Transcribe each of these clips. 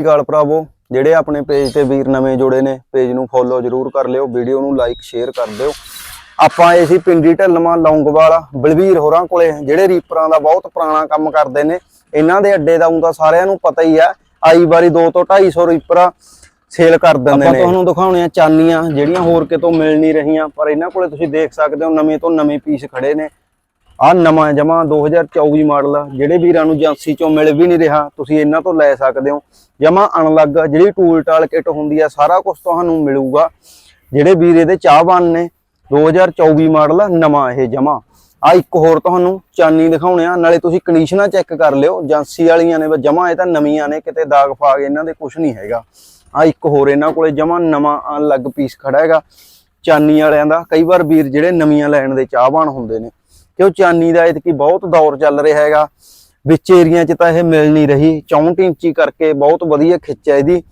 ਅਕਾਲ ਭਰਾਵੋ ਜਿਹੜੇ ਆਪਣੇ ਪੇਜ ਤੇ ਵੀਰ ਨਵੇਂ ਜੁੜੇ ਨੇ ਪੇਜ ਨੂੰ ਫੋਲੋ ਜਰੂਰ ਕਰ ਲਿਓ ਵੀਡੀਓ ਨੂੰ ਲਾਈਕ ਸ਼ੇਅਰ ਕਰ ਦਿਓ। ਆਪਾਂ ਆਏ ਸੀ ਪਿੰਡੀ ਢਲਮਾ ਲੌਂਗਵਾਲ ਬਲਵੀਰ ਹੋਰਾਂ ਕੋਲੇ ਜਿਹੜੇ ਰੀਪਰਾਂ ਦਾ ਬਹੁਤ ਪੁਰਾਣਾ ਕੰਮ ਕਰਦੇ ਨੇ। ਇਹਨਾਂ ਦੇ ਅੱਡੇ ਦਾ ਤਾਂ ਸਾਰਿਆਂ ਨੂੰ ਪਤਾ ਹੀ ਆ ਆਈ ਵਾਰੀ 2 ਤੋਂ 250 ਰੀਪਰ ਸੇਲ ਕਰ ਦਿੰਦੇ ਨੇ। ਆਪਾਂ ਤੁਹਾਨੂੰ ਦਿਖਾਉਣੇ ਆ ਚਾਨੀਆਂ ਜਿਹੜੀਆਂ ਹੋਰ ਕਿਤੋਂ ਮਿਲ ਨਹੀਂ ਰਹੀਆਂ ਪਰ ਇਹਨਾਂ ਕੋਲੇ ਤੁਸੀਂ ਦੇਖ ਸਕਦੇ ਹੋ ਨਵੇਂ ਤੋਂ ਨਵੇਂ ਪੀਸ ਖੜੇ ਨੇ। ਆ ਨਵਾਂ ਜਮਾ 2024 ਮਾਡਲ ਆ, ਜਿਹੜੇ ਵੀਰਾਂ ਨੂੰ ਏਜੰਸੀ ਚੋਂ ਮਿਲ ਵੀ ਨਹੀਂ ਰਿਹਾ, ਤੁਸੀਂ ਇਹਨਾਂ ਤੋਂ ਲੈ ਸਕਦੇ ਹੋ। ਜਮਾ ਅਨਲੱਗ ਜਿਹੜੀ ਟੂਲ ਟਾਲ ਕਿਟ ਹੁੰਦੀ ਆ, ਸਾਰਾ ਕੁਝ ਤੁਹਾਨੂੰ ਮਿਲੂਗਾ। ਜਿਹੜੇ ਵੀਰ ਇਹਦੇ ਚਾਹਵਾਨ ਨੇ 2024 ਮਾਡਲ ਨਵਾਂ ਇਹ ਜਮਾ। ਆ ਇੱਕ ਹੋਰ ਤੁਹਾਨੂੰ ਚਾਨੀ ਦਿਖਾਉਣੇ ਆ, ਨਾਲੇ ਤੁਸੀਂ ਕੰਡੀਸ਼ਨਾਂ ਚੈੱਕ ਕਰ ਲਿਓ, ਏਜੰਸੀ ਵਾਲੀਆਂ ਨੇ ਜਮਾ, ਇਹ ਤਾਂ ਨਵੀਆਂ ਨੇ, ਕਿਤੇ ਦਾਗ ਫਾਗ ਇਹਨਾਂ ਦੇ ਕੁਝ ਨਹੀਂ ਹੈਗਾ। ਆ ਇੱਕ ਹੋਰ ਇਹਨਾਂ ਕੋਲੇ ਜਮਾ ਨਵਾਂ ਅਨਲੱਗ ਪੀਸ ਖੜਾ ਹੈਗਾ, ਚਾਨੀ ਵਾਲਿਆਂ ਦਾ। ਕਈ ਵਾਰ ਵੀਰ ਜਿਹੜੇ ਨਵੀਆਂ ਲੈਣ ਦੇ ਚਾਹਵਾਨ ਹੁੰਦੇ ਨੇ ਕਿ ਉਹ ਚਾਨੀ ਦਾ ਇਤਕੀ ਬਹੁਤ ਦੌਰ ਚੱਲ ਰਿਹਾ ਹੈਗਾ। ਵਿੱਚ ਏਰੀਆ 'ਚ ਤਾਂ ਇਹ ਮਿਲ ਨਹੀਂ ਰਹੀ। 64 ਇੰਚੀ ਕਰਕੇ ਬਹੁਤ ਵਧੀਆ ਖਿੱਚ ਹੈ ਇਹਦੀ।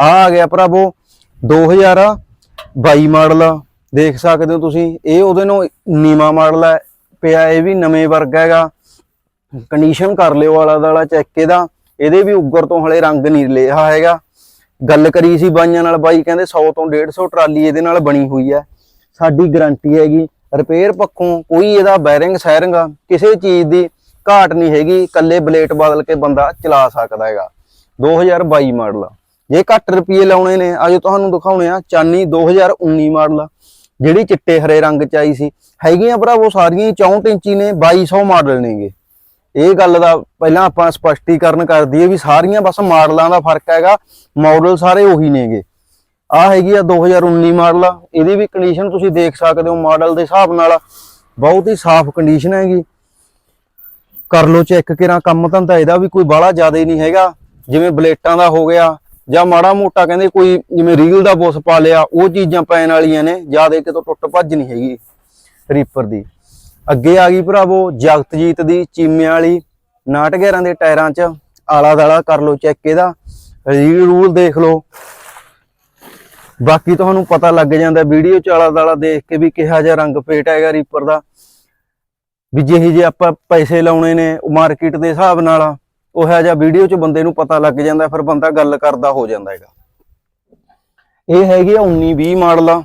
ਆ ਆ ਗਿਆ ਭਰਾਵੋ 2022 ਮਾਡਲ। ਦੇਖ ਸਕਦੇ ਹੋ ਤੁਸੀਂ, ਇਹ ਉਹਦੇ ਨੂੰ ਨੀਵਾ ਮਾਡਲ ਹੈ। ਪਿਆ ਇਹ ਵੀ ਨਵੇਂ ਵਰਗਾ ਹੈਗਾ। ਕੰਡੀਸ਼ਨ ਕਰ ਲਿਓ ਵਾਲਾ ਦਾਲਾ ਚੈੱਕ ਇਹਦਾ। ਇਹਦੇ ਵੀ ਉੱਗਰ ਤੋਂ ਹਲੇ ਰੰਗ ਨਹੀਂ ਲਿਆ ਹੈਗਾ। ਗੱਲ ਕਰੀ ਸੀ ਬਾਈਆਂ ਨਾਲ, ਬਾਈ ਕਹਿੰਦੇ 100 ਤੋਂ 150 ਟਰਾਲੀ ਇਹਦੇ ਨਾਲ ਬਣੀ ਹੋਈ ਹੈ। ਸਾਡੀ ਗਾਰੰਟੀ ਹੈਗੀ। ਰਿਪੇਅਰ ਪੱਖੋਂ ਕੋਈ ਇਹਦਾ ਬੈਰਿੰਗ ਸੈਰਿੰਗ ਕਿਸੇ ਚੀਜ਼ ਦੀ ਘਾਟ ਨਹੀਂ ਹੈਗੀ ਕੱਲੇ ਬਲੇਟ ਬਦਲ ਕੇ ਬੰਦਾ ਚਲਾ ਸਕਦਾ ਹੈਗਾ। 2022 ਮਾਡਲ ਜੇ ਘੱਟ ਰੁਪਏ ਲਾਉਣੇ ਨੇ, ਅੱਜ ਤੁਹਾਨੂੰ ਦਿਖਾਉਣੇ ਆ ਚਾਨੀ 2019 ਮਾਡਲ ਜਿਹੜੀ ਚਿੱਟੇ ਹਰੇ ਰੰਗ ਚ ਆਈ ਸੀ। ਹੈਗੀਆਂ ਭਰਾਵੋ ਸਾਰੀਆਂ ਹੀ 64 ਇੰਚੀ ਨੇ 2200 ਮਾਡਲ ਨੇਗੇ। ਇਹ ਗੱਲ ਦਾ ਪਹਿਲਾਂ ਆਪਾਂ ਸਪਸ਼ਟੀਕਰਨ ਕਰ ਦਈਏ ਵੀ ਸਾਰੀਆਂ ਬਸ ਮਾਡਲਾਂ ਦਾ ਫ਼ਰਕ ਹੈਗਾ ਮਾਡਲ ਸਾਰੇ ਉਹੀ ਨੇਗੇ। ਆ ਹੈਗੀ ਆ 2019 ਮਾਡਲ ਆ ਇਹਦੀ ਵੀ ਕੰਡੀਸ਼ਨ ਤੁਸੀਂ ਦੇਖ ਸਕਦੇ ਹੋ ਮਾਡਲ ਦੇ ਹਿਸਾਬ ਨਾਲ। ਬਹੁਤ ਹੀ ਸਾਫ਼ ਕੰਡੀਸ਼ਨ ਹੈਗੀ। ਕਰ ਲੋ ਚੈੱਕ ਕਿਰਾਂ ਕੰਮ ਧੰਦਾ, ਇਹਦਾ ਵੀ ਕੋਈ ਬਾਹਲਾ ਜ਼ਿਆਦਾ ਹੀ ਨਹੀਂ ਹੈਗਾ। ਜਿਵੇਂ ਬਲੇਟਾਂ ਦਾ ਹੋ ਗਿਆ, ਜਾਂ ਮਾੜਾ ਮੋਟਾ ਕਹਿੰਦੇ ਕੋਈ ਜਿਵੇਂ ਰੀਲ ਦਾ ਬੁੱਸ ਪਾ ਲਿਆ, ਉਹ ਚੀਜ਼ਾਂ ਪੈਣ ਵਾਲੀਆਂ ਨੇ, ਜ਼ਿਆਦਾ ਕਿਤੋਂ ਟੁੱਟ ਭੱਜ ਨਹੀਂ ਹੈਗੀ ਰੀਪਰ ਦੀ। ਅੱਗੇ ਆ ਗਈ ਭਰਾਵੋ, ਜਗਤਜੀਤ ਦੀ ਚੀਮਿਆਂ ਵਾਲੀ 911 ਦੇ ਟਾਇਰਾਂ 'ਚ ਆਲਾ ਦਾਲਾ ਕਰ ਲੋ ਚੈੱਕ ਇਹਦਾ। ਰੀਲ ਰੂਲ ਦੇਖ ਲੋ ਬਾਕੀ ਤੁਹਾਨੂੰ ਪਤਾ ਲੱਗ ਜਾਂਦਾ ਵੀਡੀਓ ਚ ਆਲਾ ਦਾਲਾ ਦੇਖ ਕੇ ਵੀ ਕਿਹਾ ਜਿਹਾ ਰੰਗ ਪੇਟ ਹੈਗਾ ਰੀਪਰ ਦਾ। ਵੀ ਜਿਹੇ ਜੇ ਆਪਾਂ ਪੈਸੇ ਲਾਉਣੇ ਨੇ ਮਾਰਕੀਟ ਦੇ ਹਿਸਾਬ ਨਾਲ ਉਹ ਜਿਹਾ ਵੀਡੀਓ ਚ ਬੰਦੇ ਨੂੰ ਪਤਾ ਲੱਗ ਜਾਂਦਾ, ਫਿਰ ਬੰਦਾ ਗੱਲ ਕਰਦਾ ਹੋ ਜਾਂਦਾ ਹੈਗਾ। ਇਹ ਹੈਗੀ ਆ 19 20 ਮਾਡਲ। ਆ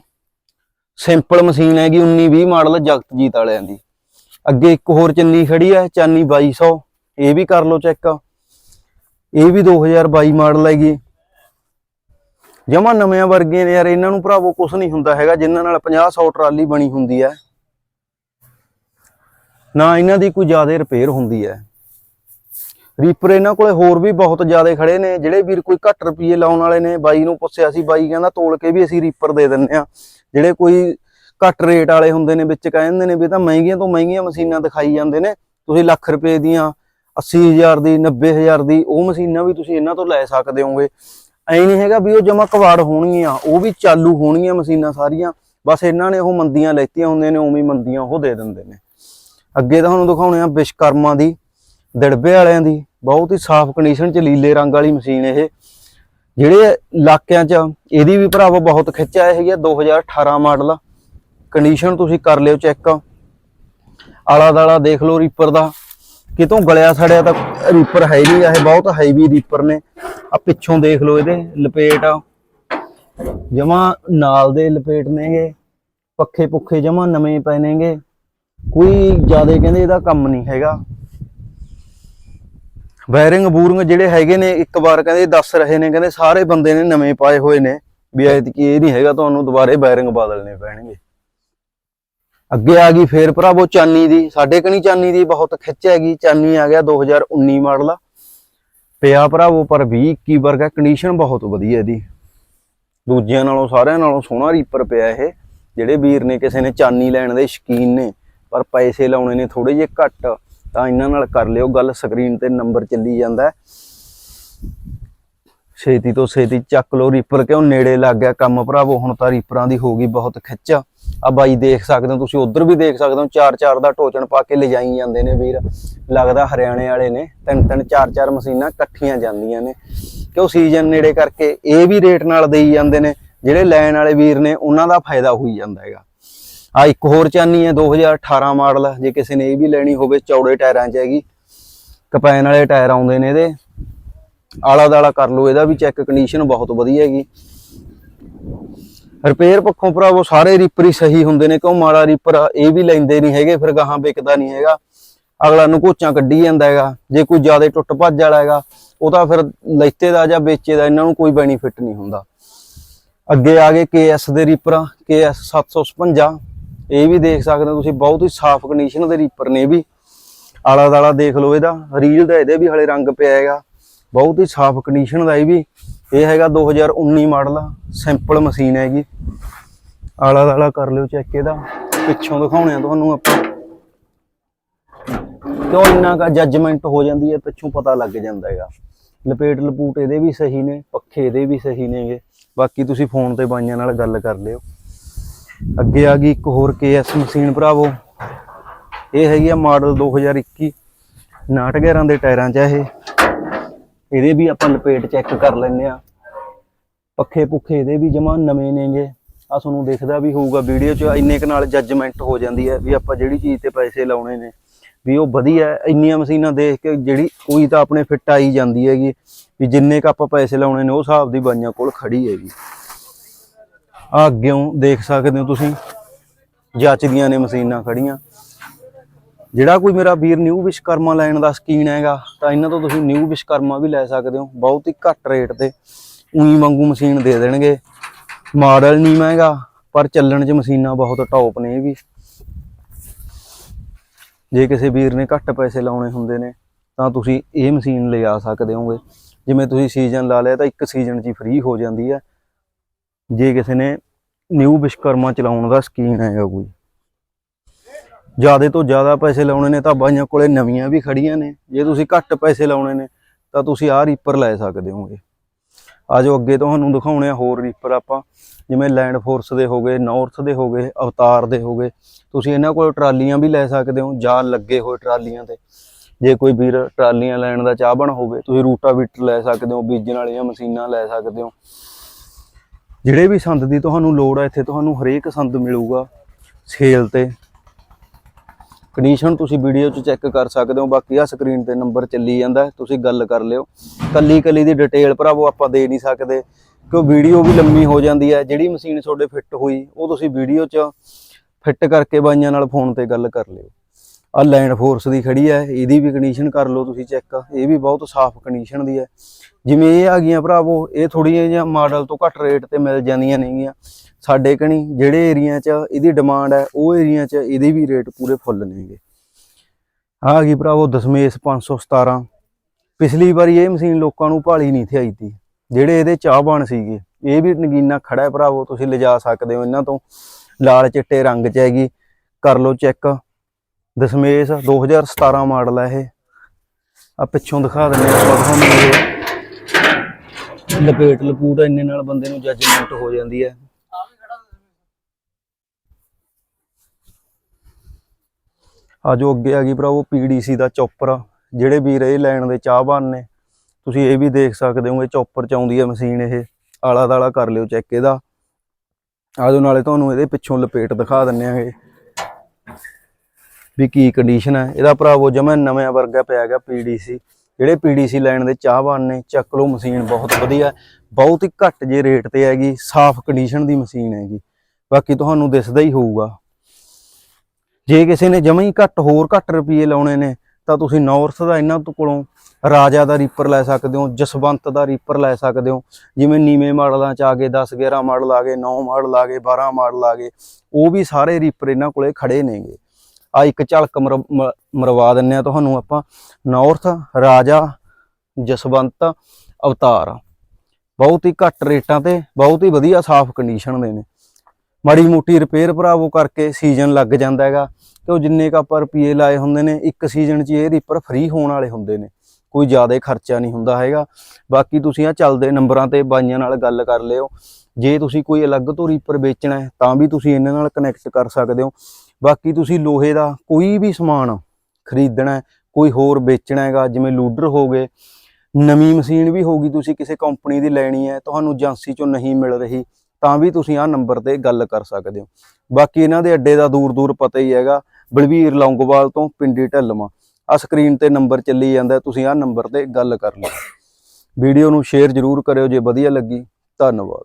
ਸਿੰਪਲ ਮਸ਼ੀਨ ਹੈਗੀ 19 20 ਮਾਡਲ ਜਗਤਜੀਤ ਵਾਲਿਆਂ ਦੀ। ਅੱਗੇ ਇੱਕ ਹੋਰ ਚੰਨੀ ਖੜੀ ਆ, ਚਾਨੀ 2200 ਇਹ ਵੀ ਕਰ ਲਓ ਚੈੱਕ ਇਹ ਵੀ 2022 ਮਾਡਲ ਹੈਗੀ। ਜਮਾ ਨਵੇਂ ਵਰਗੇ ਨੇ ਯਾਰ, ਇਹਨਾਂ ਨੂੰ ਭਰਾਵੋ ਕੁਝ ਨਹੀਂ ਹੁੰਦਾ ਹੈਗਾ, ਜਿਨ੍ਹਾਂ ਨਾਲ 50 100 ਟਰਾਲੀ ਬਣੀ ਹੁੰਦੀ ਹੈ। ਨਾ ਇਹਨਾਂ ਦੀ ਕੋਈ ਜ਼ਿਆਦਾ ਰਿਪੇਅਰ ਹੁੰਦੀ ਹੈ। ਰੀਪਰ ਇਹਨਾਂ ਕੋਲੇ ਹੋਰ ਵੀ ਬਹੁਤ ਜ਼ਿਆਦਾ ਖੜੇ ਨੇ, ਜਿਹੜੇ ਵੀਰ ਕੋਈ ਘੱਟ ਰੁਪਏ ਲਾਉਣ ਵਾਲੇ ਨੇ, ਬਾਈ ਨੂੰ ਪੁੱਛਿਆ ਸੀ, ਬਾਈ ਕਹਿੰਦਾ ਤੋਲ ਕੇ ਵੀ ਅਸੀਂ ਰੀਪਰ ਦੇ ਦਿੰਨੇ ਆ ਜਿਹੜੇ ਕੋਈ ਘੱਟ ਰੇਟ ਵਾਲੇ ਹੁੰਦੇ ਨੇ, ਵਿੱਚ ਕਹਿੰਦੇ ਨੇ ਵੀ ਤਾਂ ਮਹਿੰਗੀਆਂ ਤੋਂ ਮਹਿੰਗੀਆਂ ਮਸ਼ੀਨਾਂ ਦਿਖਾਈ ਜਾਂਦੇ ਨੇ। ਤੁਸੀਂ ਲੱਖ ਰੁਪਏ ਦੀਆਂ 80000 ਦੀ 90000 ਦੀ, ਉਹ ਮਸ਼ੀਨਾਂ ਵੀ ਤੁਸੀਂ ਇਹਨਾਂ ਤੋਂ ਲੈ ਸਕਦੇ ਹੋਗੇ ਐ ਨਹੀਂ ਹੈਗਾ ਵੀ ਉਹ ਜਮਾ ਕਵਾੜ ਹੋਣਗੀਆਂ, ਉਹ ਵੀ ਚਾਲੂ ਹੋਣਗੀਆਂ ਮਸ਼ੀਨਾਂ ਸਾਰੀਆਂ, ਬਸ ਇਹਨਾਂ ਨੇ ਉਹ ਮੰਦੀਆਂ ਲੈਤੀਆਂ ਹੁੰਦੀਆਂ ਨੇ, ਉਵੇਂ ਮੰਦੀਆਂ ਉਹ ਦੇ ਦਿੰਦੇ ਨੇ। ਅੱਗੇ ਤੁਹਾਨੂੰ ਦਿਖਾਉਣੇ ਆ ਵਿਸ਼ਕਰਮਾ ਦੀ, ਦਿੜਬੇ ਵਾਲਿਆਂ ਦੀ, ਬਹੁਤ ਹੀ ਸਾਫ਼ ਕੰਡੀਸ਼ਨ ਚ ਲੀਲੇ ਰੰਗ ਵਾਲੀ ਮਸ਼ੀਨ ਇਹ। ਜਿਹੜੇ ਇਲਾਕਿਆਂ ਚ ਇਹਦੀ ਵੀ ਭਰਾਵੋ ਬਹੁਤ ਖਿੱਚ ਆਇਆ ਹੈਗੀ ਆ 2018 ਮਾਡਲ। ਕੰਡੀਸ਼ਨ ਤੁਸੀਂ ਕਰ ਲਿਓ ਚੈੱਕ ਆਲਾ ਦਾਲਾ ਦੇਖ ਲਓ ਰੀਪਰ ਦਾ। ਕਿਤੋਂ ਗਲਿਆ ਸੜਿਆ ਤਾਂ ਰੀਪਰ ਹੈ ਨਹੀਂ, ਇਹ ਬਹੁਤ ਹੈਵੀ ਰੀਪਰ ਨੇ। ਆ ਪਿੱਛੋਂ ਦੇਖ ਲਓ ਇਹਦੇ, ਲਪੇਟ ਜਮਾ ਨਾਲ ਦੇ ਲਪੇਟ ਨੇਗੇ ਪੱਖੇ ਪੁੱਖੇ ਜਮਾ ਨਵੇਂ ਪਏ ਨੇਗੇ। ਕੋਈ ਜ਼ਿਆਦਾ ਕਹਿੰਦੇ ਇਹਦਾ ਕੰਮ ਨਹੀਂ ਹੈਗਾ। ਵਾਇਰਿੰਗ ਬੂਰਿੰਗ ਜਿਹੜੇ ਹੈਗੇ ਨੇ, ਇੱਕ ਵਾਰ ਕਹਿੰਦੇ ਦੱਸ ਰਹੇ ਨੇ, ਕਹਿੰਦੇ ਸਾਰੇ ਬੰਦੇ ਨੇ ਨਵੇਂ ਪਾਏ ਹੋਏ ਨੇ। ਵੀ ਐਤਕੀ ਇਹ ਨਹੀਂ ਹੈਗਾ, ਤੁਹਾਨੂੰ ਦੁਬਾਰੇ ਵਾਇਰਿੰਗ ਬਦਲਨੇ ਪੈਣਗੇ। ਅੱਗੇ ਆ ਗਈ ਫੇਰ ਭਰਾਵੋ ਚਾਨੀ ਦੀ, ਸਾਡੇ ਕਣੀ ਚਾਨੀ ਦੀ ਬਹੁਤ ਖਿੱਚ ਹੈਗੀ, ਚਾਨੀ ਆ ਗਿਆ 2019 ਮਾਡਲ ਪਿਆ ਭਰਾਵੋ ਪਰ 20 21 ਵਰਗਾ ਕੰਡੀਸ਼ਨ ਬਹੁਤ ਵਧੀਆ ਇਹਦੀ। ਦੂਜਿਆਂ ਨਾਲੋਂ ਸਾਰਿਆਂ ਨਾਲੋਂ ਸੋਹਣਾ ਰੀਪਰ ਪਿਆ ਇਹ, ਜਿਹੜੇ ਵੀਰ ਨੇ ਕਿਸੇ ਨੇ ਚਾਨੀ ਲੈਣ ਦੇ ਸ਼ਕੀਨ ਨੇ, ਪਰ ਪੈਸੇ ਲਾਉਣੇ ਨੇ ਥੋੜੇ ਜਿਹੇ ਘੱਟ, ਤਾਂ ਇਹਨਾਂ ਨਾਲ ਕਰ ਲਿਓ ਗੱਲ ਸਕਰੀਨ ਤੇ ਨੰਬਰ ਚੱਲੀ ਜਾਂਦਾ। ਛੇਤੀ ਤੋਂ ਛੇਤੀ ਚੱਕ ਲਓ ਰੀਪਰ ਕਿਉਂ ਨੇੜੇ ਲੱਗ ਗਿਆ ਕੰਮ ਭਰਾਵੋ, ਹੁਣ ਤਾਂ ਰੀਪਰਾਂ ਦੀ ਹੋ ਗਈ ਬਹੁਤ ਖਿੱਚ। ਆ ਬਾਈ ਦੇਖ ਸਕਦੇ ਹੋ, ਤੁਸੀਂ ਉਧਰ ਵੀ ਦੇਖ ਸਕਦੇ ਹੋ, ਚਾਰ ਚਾਰ ਦਾ ਟੋਚਨ ਪਾ ਕੇ ਲਿਜਾਈ ਜਾਂਦੇ ਨੇ ਵੀਰ। ਲੱਗਦਾ ਹਰਿਆਣੇ ਵਾਲੇ ਨੇ, ਤਿੰਨ ਤਿੰਨ, ਚਾਰ ਚਾਰ ਮਸ਼ੀਨਾਂ ਇਕੱਠੀਆਂ ਜਾਂਦੀਆਂ ਨੇ। ਕਿਉਂ ਸੀਜ਼ਨ ਨੇੜੇ ਕਰਕੇ ਇਹ ਵੀ ਰੇਟ ਨਾਲ ਦੇਈ ਜਾਂਦੇ ਨੇ, ਜਿਹੜੇ ਲੈਣ ਵਾਲੇ ਵੀਰ ਨੇ, ਉਹਨਾਂ ਦਾ ਫਾਇਦਾ ਹੋਈ ਜਾਂਦਾ ਹੈਗਾ। ਆ ਇੱਕ ਹੋਰ ਚਾਨੀ ਹੈ 2018 ਮਾਡਲ, ਜੇ ਕਿਸੇ ਨੇ ਇਹ ਵੀ ਲੈਣੀ ਹੋਵੇ, ਚੌੜੇ ਟਾਇਰਾਂ 'ਚ ਹੈਗੀ। ਕਪੈਨ ਵਾਲੇ ਟਾਇਰ ਆਉਂਦੇ ਨੇ ਇਹਦੇ। ਆਲਾ ਦਾਲਾ ਕਰ ਲਓ, ਇਹਦਾ ਵੀ ਚੈੱਕ ਕੰਡੀਸ਼ਨ ਬਹੁਤ ਵਧੀਆ ਹੈਗੀ। ਰਿਪੇਅਰ ਪੱਖੋਂ ਭਰਾਵੋ, ਸਾਰੇ ਰੀਪਰ ਹੀ ਸਹੀ ਹੁੰਦੇ ਨੇ, ਕਿਉਂ ਮਾੜਾ ਰੀਪਰ ਇਹ ਵੀ ਲੈਂਦੇ ਨਹੀਂ ਹੈਗੇ, ਫਿਰ ਗਾਹਾਂ ਵਿਕਦਾ ਨਹੀਂ ਹੈਗਾ। ਅਗਲਾ ਨੂੰ ਕੋਚਾਂ ਕੱਢੀ ਜਾਂਦਾ ਹੈਗਾ, ਜੇ ਕੋਈ ਜ਼ਿਆਦਾ ਟੁੱਟ ਭੱਜ ਵਾਲਾ ਹੈਗਾ, ਉਹ ਤਾਂ ਫਿਰ ਲੈਤੇ ਦਾ ਜਾਂ ਵੇਚੇ ਦਾ, ਇਹਨਾਂ ਨੂੰ ਕੋਈ ਬੈਨੀਫਿਟ ਨਹੀਂ ਹੁੰਦਾ। ਅੱਗੇ ਆ ਗਏ KS ਦੇ ਰੀਪਰ KS 755 ਇਹ ਵੀ ਦੇਖ ਸਕਦੇ ਹੋ ਤੁਸੀਂ, ਬਹੁਤ ਹੀ ਸਾਫ਼ ਕੰਡੀਸ਼ਨ ਦੇ ਰੀਪਰ ਨੇ ਵੀ। ਆਲਾ ਦਾਲਾ ਦੇਖ ਲਓ ਇਹਦਾ ਰੀਲ ਦਾ ਇਹਦੇ ਵੀ ਹਲੇ ਰੰਗ ਪਿਆ ਹੈਗਾ। ਬਹੁਤ ਹੀ ਸਾਫ਼ ਕੰਡੀਸ਼ਨ ਦਾ ਇਹ ਵੀ। ਇਹ ਹੈਗਾ 2019 ਮਾਡਲ ਸਿੰਪਲ ਮਸ਼ੀਨ ਹੈਗੀ। ਆਲਾ ਦਾਲਾ ਕਰ ਲਿਓ ਚੈੱਕ ਇਹਦਾ, ਪਿੱਛੋਂ ਦਿਖਾਉਣੇ ਆ ਤੁਹਾਨੂੰ ਆਪਾਂ। ਕਿਉਂ ਇੰਨਾ ਕਾ ਜੱਜਮੈਂਟ ਹੋ ਜਾਂਦੀ ਹੈ, ਪਿੱਛੋਂ ਪਤਾ ਲੱਗ ਜਾਂਦਾ ਹੈਗਾ। ਲਪੇਟ ਲਪੂਟ ਇਹਦੇ ਵੀ ਸਹੀ ਨੇ, ਪੱਖੇ ਇਹਦੇ ਵੀ ਸਹੀ ਨੇਗੇ। ਬਾਕੀ ਤੁਸੀਂ ਫੋਨ ਤੇ ਬਾਈਆਂ ਨਾਲ ਗੱਲ ਕਰ ਲਿਓ। ਅੱਗੇ ਆ ਗਈ ਇੱਕ ਹੋਰ KS ਮਸ਼ੀਨ ਭਰਾਵੋ। ਇਹ ਹੈਗੀ ਆ ਮਾਡਲ 2021 ਨਾਟਗਰਾਂ ਦੇ ਟਾਇਰਾਂ 'ਚ ਇਹ। ਇਹਦੇ ਵੀ ਆਪਾਂ ਲਪੇਟ ਚੈੱਕ ਕਰ ਲੈਂਦੇ ਆ। ਪੱਖੇ ਪੁੱਖੇ ਇਹਦੇ ਵੀ ਜਮਾ ਨਵੇਂ ਨੇਗੇ। ਆ ਤੁਹਾਨੂੰ ਦਿਖਦਾ ਵੀ ਹੋਊਗਾ ਵੀਡੀਓ 'ਚ ਇੰਨੇ ਕੁ ਨਾਲ ਜੱਜਮੈਂਟ ਹੋ ਜਾਂਦੀ ਹੈ ਵੀ ਆਪਾਂ ਜਿਹੜੀ ਚੀਜ਼ ਤੇ ਪੈਸੇ ਲਾਉਣੇ ਨੇ। ਵੀ ਉਹ ਵਧੀਆ ਇੰਨੀਆਂ ਮਸ਼ੀਨਾਂ ਦੇਖ ਕੇ ਜਿਹੜੀ ਕੋਈ ਤਾਂ ਆਪਣੇ ਫਿੱਟ ਆਈ ਜਾਂਦੀ ਹੈਗੀ। ਵੀ ਜਿੰਨੇ ਕ ਆਪਾਂ ਪੈਸੇ ਲਾਉਣੇ ਨੇ, ਉਹ ਹਿਸਾਬ ਦੀ ਬਾਈਆਂ ਕੋਲ ਖੜੀ ਹੈਗੀ। ਆ ਅੱਗਿਓਂ ਦੇਖ ਸਕਦੇ ਹੋ ਤੁਸੀਂ ਜੱਚਦੀਆਂ ਨੇ ਮਸ਼ੀਨਾਂ ਖੜੀਆਂ। ਜਿਹੜਾ ਕੋਈ ਮੇਰਾ ਵੀਰ ਨਿਊ ਵਿਸ਼ਕਰਮਾ ਲੈਣ ਦਾ ਸ਼ਕੀਨ ਹੈਗਾ, ਤਾਂ ਇਹਨਾਂ ਤੋਂ ਤੁਸੀਂ ਨਿਊ ਵਿਸ਼ਕਰਮਾ ਵੀ ਲੈ ਸਕਦੇ ਹੋ। ਬਹੁਤ ਹੀ ਘੱਟ ਰੇਟ ਤੇ ਉਹੀ ਵਾਂਗੂ ਮਸ਼ੀਨ ਦੇ ਦੇਣਗੇ। ਮਾਡਲ ਨਹੀਂ ਮਹਿੰਗਾ, ਪਰ ਚੱਲਣ 'ਚ ਮਸ਼ੀਨਾਂ ਬਹੁਤ ਟੌਪ ਨੇ ਇਹ ਵੀ। ਜੇ ਕਿਸੇ ਵੀਰ ਨੇ ਘੱਟ ਪੈਸੇ ਲਾਉਣੇ ਹੁੰਦੇ ਨੇ, ਤਾਂ ਤੁਸੀਂ ਇਹ ਮਸ਼ੀਨ ਲੈ ਆ ਸਕਦੇ ਹੋਗੇ ਜਿਵੇਂ ਤੁਸੀਂ ਸੀਜ਼ਨ ਲਾ ਲਿਆ ਤਾਂ ਇੱਕ ਸੀਜ਼ਨ 'ਚ ਹੀ ਫ੍ਰੀ ਹੋ ਜਾਂਦੀ ਹੈ। ਜੇ ਕਿਸੇ ਨੇ ਨਿਊ ਵਿਸ਼ਕਰਮਾ ਚਲਾਉਣ ਦਾ ਸ਼ਕੀਨ ਹੈਗਾ ਕੋਈ। ਜ਼ਿਆਦਾ ਤੋਂ ਜ਼ਿਆਦਾ ਪੈਸੇ ਲਾਉਣੇ ਨੇ ਤਾਂ ਬਾਈਆਂ ਕੋਲੇ ਨਵੀਆਂ ਵੀ ਖੜੀਆਂ ਨੇ। ਜੇ ਤੁਸੀਂ ਘੱਟ ਪੈਸੇ ਲਾਉਣੇ ਨੇ, ਤਾਂ ਤੁਸੀਂ ਆਹ ਰੀਪਰ ਲੈ ਸਕਦੇ ਹੋਗੇ। ਆਜੋ ਅੱਗੇ ਤੁਹਾਨੂੰ ਦਿਖਾਉਣੇ ਆ ਹੋਰ ਰੀਪਰ ਆਪਾਂ। ਜਿਵੇਂ ਲੈਂਡ ਫੋਰਸ ਦੇ ਹੋਗੇ ਨਾਰਥ ਦੇ ਹੋਗੇ ਅਵਤਾਰ ਦੇ ਹੋਗੇ ਤੁਸੀਂ ਇਹਨਾਂ ਕੋਲ ਟਰਾਲੀਆਂ ਵੀ ਲੈ ਸਕਦੇ ਹੋ, ਜਾਂ ਲੱਗੇ ਹੋਏ ਟਰਾਲੀਆਂ ਤੇ। ਜੇ ਕੋਈ ਵੀਰ ਟਰਾਲੀਆਂ ਲੈਣ ਦਾ ਚਾਹਬਣ ਹੋਵੇ, ਤੁਸੀਂ ਰੂਟਾਵੀਟਰ ਲੈ ਸਕਦੇ ਹੋ, ਬੀਜਣ ਵਾਲੀਆਂ ਮਸ਼ੀਨਾਂ ਲੈ ਸਕਦੇ ਹੋ। ਜਿਹੜੇ ਵੀ ਸੰਦ ਦੀ ਤੁਹਾਨੂੰ ਲੋੜ ਹੈ ਇੱਥੇ ਤੁਹਾਨੂੰ ਹਰੇਕ ਸੰਦ ਮਿਲੂਗਾ। ਸੇਲ ਤੇ ਕੰਡੀਸ਼ਨ ਤੁਸੀਂ ਵੀਡੀਓ 'ਚ ਚੈੱਕ ਕਰ ਸਕਦੇ ਹੋ, ਬਾਕੀ ਆ ਸਕਰੀਨ ਤੇ ਨੰਬਰ ਚੱਲੀ ਜਾਂਦਾ, ਤੁਸੀਂ ਗੱਲ ਕਰ ਲਿਓ। ਕੱਲੀ ਕੱਲੀ ਦੀ ਡਿਟੇਲ ਭਰਾਵੋ, ਆਪਾਂ ਦੇ ਨਹੀਂ ਸਕਦੇ, ਕਿਉਂ ਵੀਡੀਓ ਵੀ ਲੰਮੀ ਹੋ ਜਾਂਦੀ ਹੈ, ਜਿਹੜੀ ਮਸ਼ੀਨ ਤੁਹਾਡੇ ਫਿੱਟ ਹੋਈ, ਉਹ ਤੁਸੀਂ ਵੀਡੀਓ 'ਚ ਫਿੱਟ ਕਰਕੇ ਬਾਈਆਂ ਨਾਲ ਫੋਨ ਤੇ ਗੱਲ ਕਰ ਲਿਓ। ਆ ਲੈਂਡ ਫੋਰਸ ਦੀ ਖੜੀ ਹੈ, ਇਹਦੀ ਵੀ ਕੰਡੀਸ਼ਨ ਕਰ ਲਓ ਤੁਸੀਂ ਚੈੱਕ ਇਹ ਵੀ ਬਹੁਤ ਸਾਫ਼ ਕੰਡੀਸ਼ਨ ਦੀ ਹੈ। ਜਿਵੇਂ ਇਹ ਆ ਗਈਆਂ ਭਰਾਵੋ, ਇਹ ਥੋੜੀਆਂ ਜਿਹੀਆਂ ਮਾਡਲ ਤੋਂ ਘੱਟ ਰੇਟ ਤੇ ਮਿਲ ਜਾਂਦੀਆਂ ਨੇਗੀਆਂ। ਸਾਡੇ ਕਣੀ ਜਿਹੜੇ ਏਰੀਆ 'ਚ ਇਹਦੀ ਡਿਮਾਂਡ ਹੈ, ਉਹ ਏਰੀਆ 'ਚ ਇਹਦੇ ਵੀ ਰੇਟ ਪੂਰੇ ਫੁੱਲ ਨੇਗੇ ਆ ਗਈ ਭਰਾਵੋ, ਦਸ਼ਮੇਸ਼ 517 ਪਿਛਲੀ ਵਾਰੀ ਇਹ ਮਸ਼ੀਨ ਲੋਕਾਂ ਨੂੰ ਭਾਲੀ ਨਹੀਂ ਥੀ ਤੀ। ਜਿਹੜੇ ਇਹਦੇ ਚਾਹਬਾਨ ਸੀਗੇ, ਇਹ ਵੀ ਨਗੀਨਾ ਖੜਾ ਹੈ ਭਰਾਵੋ, ਤੁਸੀਂ ਲਿਜਾ ਸਕਦੇ ਹੋ ਇਹਨਾਂ ਤੋਂ। ਲਾਲ ਚਿੱਟੇ ਰੰਗ 'ਚ ਹੈਗੀ, ਕਰ ਲਓ ਚੈੱਕ ਦਸ਼ਮੇਸ਼ 2017 ਮਾਡਲ ਹੈ ਇਹ। ਆ ਪਿੱਛੋਂ ਦਿਖਾ ਦਿੰਦੇ ਆ ਤੁਹਾਨੂੰ। ਲਪੇਟ ਲਪੂਟ ਇੰਨੇ ਨਾਲ ਬੰਦੇ ਨੂੰ ਜੱਜਮੈਂਟ ਹੋ ਜਾਂਦੀ ਹੈ। ਆ ਜੋ ਅੱਗੇ ਆ ਗਈ ਭਰਾਵੋ ਪੀਡੀਸੀ ਦਾ ਚੌਪਰ ਜਿਹੜੇ ਵੀਰ ਇਹ ਲੈਣ ਦੇ ਚਾਹਵਾਨ ਨੇ, ਤੁਸੀਂ ਇਹ ਵੀ ਦੇਖ ਸਕਦੇ ਹੋ, ਇਹ ਚੌਪਰ ਚ ਆਉਂਦੀ ਹੈ ਮਸ਼ੀਨ ਇਹ, ਆਲਾ ਦਾਲਾ ਕਰ ਲਿਓ ਚੈੱਕ ਇਹਦਾ। ਆਜੋ ਨਾਲੇ ਤੁਹਾਨੂੰ ਇਹਦੇ ਪਿੱਛੋਂ ਲਪੇਟ ਦਿਖਾ ਦਿੰਨੇ ਆਗੇ ਵੀ ਕੀ ਕੰਡੀਸ਼ਨ ਹੈ ਇਹਦਾ ਭਰਾਵੋ ਜਮਾ ਨਵੇਂ ਵਰਗਾ ਪਿਆ ਗਿਆ ਪੀਡੀਸੀ। ਜਿਹੜੇ ਪੀਡੀਸੀ ਲੈਣ ਦੇ ਚਾਹਵਾਨ ਨੇ, ਚੱਕ ਲਓ ਮਸ਼ੀਨ ਬਹੁਤ ਵਧੀਆ। ਬਹੁਤ ਹੀ ਘੱਟ ਜੇ ਰੇਟ ਤੇ ਹੈਗੀ, ਸਾਫ਼ ਕੰਡੀਸ਼ਨ ਦੀ ਮਸ਼ੀਨ ਹੈਗੀ। ਬਾਕੀ ਤੁਹਾਨੂੰ ਦਿਸਦਾ ਹੀ ਹੋਊਗਾ। ਜੇ ਕਿਸੇ ਨੇ ਜਮਾਂ ਹੀ ਘੱਟ, ਹੋਰ ਘੱਟ ਰੁਪਏ ਲਾਉਣੇ ਨੇ, ਤਾਂ ਤੁਸੀਂ ਨੌਰਥ ਦਾ ਇਹਨਾਂ ਤੋਂ ਕੋਲੋਂ ਰਾਜਾ ਦਾ ਰੀਪਰ ਲੈ ਸਕਦੇ ਹੋ, ਜਸਵੰਤ ਦਾ ਰੀਪਰ ਲੈ ਸਕਦੇ ਹੋ। ਜਿਵੇਂ ਨੀਵੇਂ ਮਾਡਲਾਂ ਚ ਆ ਗਏ 10 11 ਮਾਡਲ ਆ ਗਏ 9 ਮਾਡਲ ਆ ਗਏ 12 ਮਾਡਲ ਆ ਗਏ, ਉਹ ਵੀ ਸਾਰੇ ਰੀਪਰ ਇਹਨਾਂ ਕੋਲੇ ਖੜੇ ਨੇਗੇ। ਆ ਇੱਕ ਝਲਕ ਮਰ- ਮ- ਮਰਵਾ ਦਿੰਨੇ ਆ ਤੁਹਾਨੂੰ ਆਪਾਂ। ਨੌਰਥ ਰਾਜਾ, ਜਸਵੰਤ ਅਵਤਾਰ। ਬਹੁਤ ਹੀ ਘੱਟ ਰੇਟਾਂ ਤੇ, ਬਹੁਤ ਹੀ ਵਧੀਆ ਸਾਫ਼ ਕੰਡੀਸ਼ਨ ਦੇ ਨੇ। ਮਾੜੀ ਮੋਟੀ ਰਿਪੇਅਰ ਭਰਾਵੋ ਕਰਕੇ ਸੀਜ਼ਨ ਲੱਗ ਜਾਂਦਾ ਹੈਗਾ ਤੇ ਉਹ ਜਿੰਨੇ ਕ ਆਪਾਂ ਰੁਪਏ ਲਾਏ ਹੁੰਦੇ ਨੇ, ਇੱਕ ਸੀਜ਼ਨ 'ਚ ਇਹ ਰੀਪਰ ਫ੍ਰੀ ਹੋਣ ਵਾਲੇ ਹੁੰਦੇ ਨੇ। ਕੋਈ ਜ਼ਿਆਦਾ ਖਰਚਾ ਨਹੀਂ ਹੁੰਦਾ ਹੈਗਾ। ਬਾਕੀ ਤੁਸੀਂ ਆ ਚੱਲਦੇ ਨੰਬਰਾਂ ਤੇ ਬਾਈਆਂ ਨਾਲ ਗੱਲ ਕਰ ਲਿਓ। ਜੇ ਤੁਸੀਂ ਕੋਈ ਅਲੱਗ ਤੋਂ ਰੀਪਰ ਵੇਚਣਾ ਹੈ, ਤਾਂ ਵੀ ਤੁਸੀਂ ਇਹਨਾਂ ਨਾਲ ਕਨੈਕਟ ਕਰ ਸਕਦੇ ਹੋ। ਬਾਕੀ ਤੁਸੀਂ ਲੋਹੇ ਦਾ ਕੋਈ ਵੀ ਸਮਾਨ ਖਰੀਦਣਾ ਕੋਈ ਹੋਰ ਵੇਚਣਾ ਹੈਗਾ, ਜਿਵੇਂ ਲੂਡਰ ਹੋ ਗਏ, ਨਵੀਂ ਮਸ਼ੀਨ ਵੀ ਹੋਗੀ ਤੁਸੀਂ ਕਿਸੇ ਕੰਪਨੀ ਦੀ ਲੈਣੀ ਹੈ, ਤੁਹਾਨੂੰ ਏਜੰਸੀ ਚੋਂ ਨਹੀਂ ਮਿਲ ਰਹੀ। ਤਾਂ ਵੀ ਤੁਸੀਂ ਆਹ ਨੰਬਰ ਤੇ ਗੱਲ ਕਰ ਸਕਦੇ ਹੋ। ਬਾਕੀ ਇਹਨਾਂ ਦੇ ਅੱਡੇ ਦਾ ਦੂਰ ਦੂਰ ਪਤਾ ਹੀ ਹੈਗਾ ਬਲਵੀਰ ਲੌਂਗੋਵਾਲ ਤੋਂ ਪਿੰਡੀ ਢੱਲਵਾਂ। ਆ ਸਕਰੀਨ ਤੇ ਨੰਬਰ ਚੱਲੀ ਜਾਂਦਾ, ਤੁਸੀਂ ਆਹ ਨੰਬਰ ਤੇ ਗੱਲ ਕਰ ਲਓ। ਵੀਡੀਓ ਨੂੰ ਸ਼ੇਅਰ ਜ਼ਰੂਰ ਕਰਿਓ ਜੇ ਵਧੀਆ ਲੱਗੀ, ਧੰਨਵਾਦ।